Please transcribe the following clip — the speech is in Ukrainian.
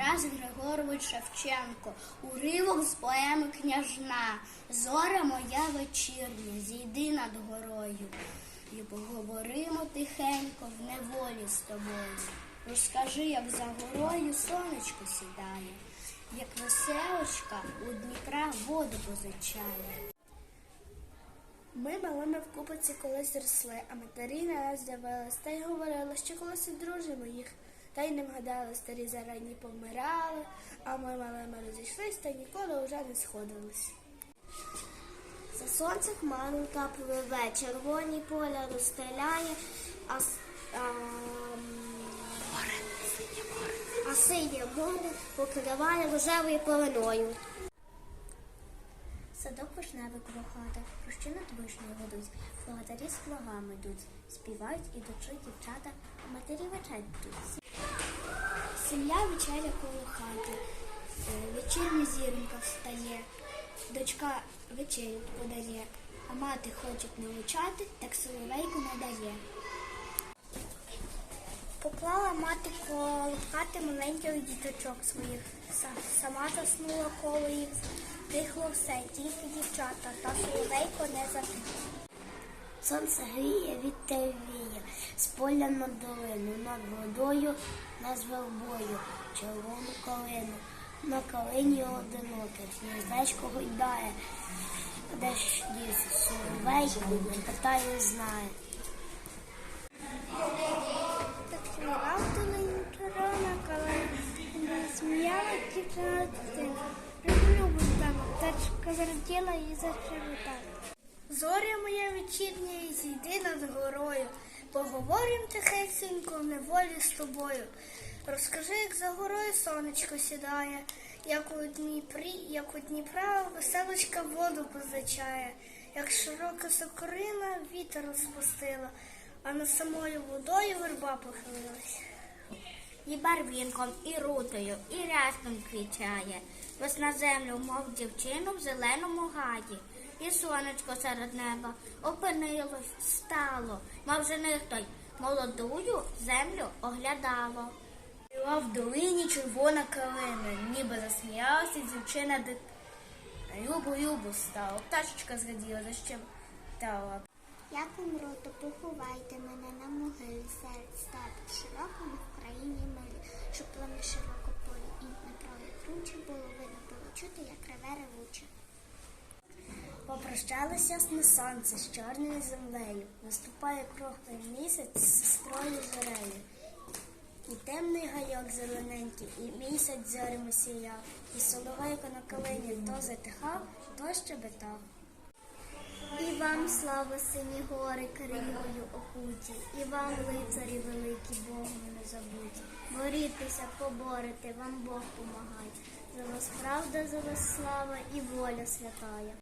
Тарас Григорович Шевченко, уривок з поеми Княжна, Зоря моя вечірня, зійди над горою, і поговоримо тихенько в неволі з тобою. Розкажи, як за горою сонечко сідає, як веселочка у Дніпра воду позичає. Ми малими в купиці колись росли, а матері не раз з'явились, та й говорили, що колись одружимо їх. Та й не вгадали, старі зарані помирали, а ми малими розійшлись та ніколи вже не сходились. За сонце хмару капливе, червоні поля розстеляє, а, а, а синє море покриває рожевою полиною. Садок вишневий коло хати, прощі над вишнею ведуть, благодарі з флагами йдуть, співають ідучи дівчата, а матері вечать йдуть. Сім'я вечеря коло хати, е, вечірня зіронька встає, дочка вечерю подає, а мати хочуть навчати, так соловейку надає. Поклала мати коло хати маленьких діточок своїх, сама заснула коло їх, тихло все, тільки дівчата, та соловейко не затихло. Сонце гріє, вітер віє, з поля на долину, над водою, над вербою, червону калину. На калині одиноке, гніздечко гойдає, де ж дівся соловейко, не питає, знає. Так співав долині калина, не сміяла дівчина дитина. Люблю там, птачка зраділа і зачервітала. Зоря моя вечірня, і зійди над горою. Поговорим тихесенько в неволі з тобою. Розкажи, як за горою сонечко сідає, як у Дніпрі, як у Дніпра веселочка воду позичає, як широка сокорина вітер розпустила, а над самою водою верба похилилась. І барвінком, і рутою, і рястом квічає. Ось на землю, мов дівчину в зеленому гаї. І сонечко серед неба опинилось, стало, мов жених той молодую землю оглядало. Була в долині червона калина, ніби засміялася дівчина дит... Любу любу стала, пташечка зраділа, защебетала. Як умру, то поховайте мене на могилі серед степу, широкому в країні милі, щоб плани широко полі і Дніпро і круче було видно, було чути, як реве ревуче. Попрощалося ясне сонце з чорною землею, наступає круглий місяць з сестрою зорею. І темний гайок зелененький, і місяць зорями сіяв, і соловейко на калині то затихав, то щебетав. І вам слава сині гори кривою окуті, і вам, лицарі великі, Богом не забуті. Борітеся, поборете, вам Бог помагає. За вас правда, за вас слава і воля святая.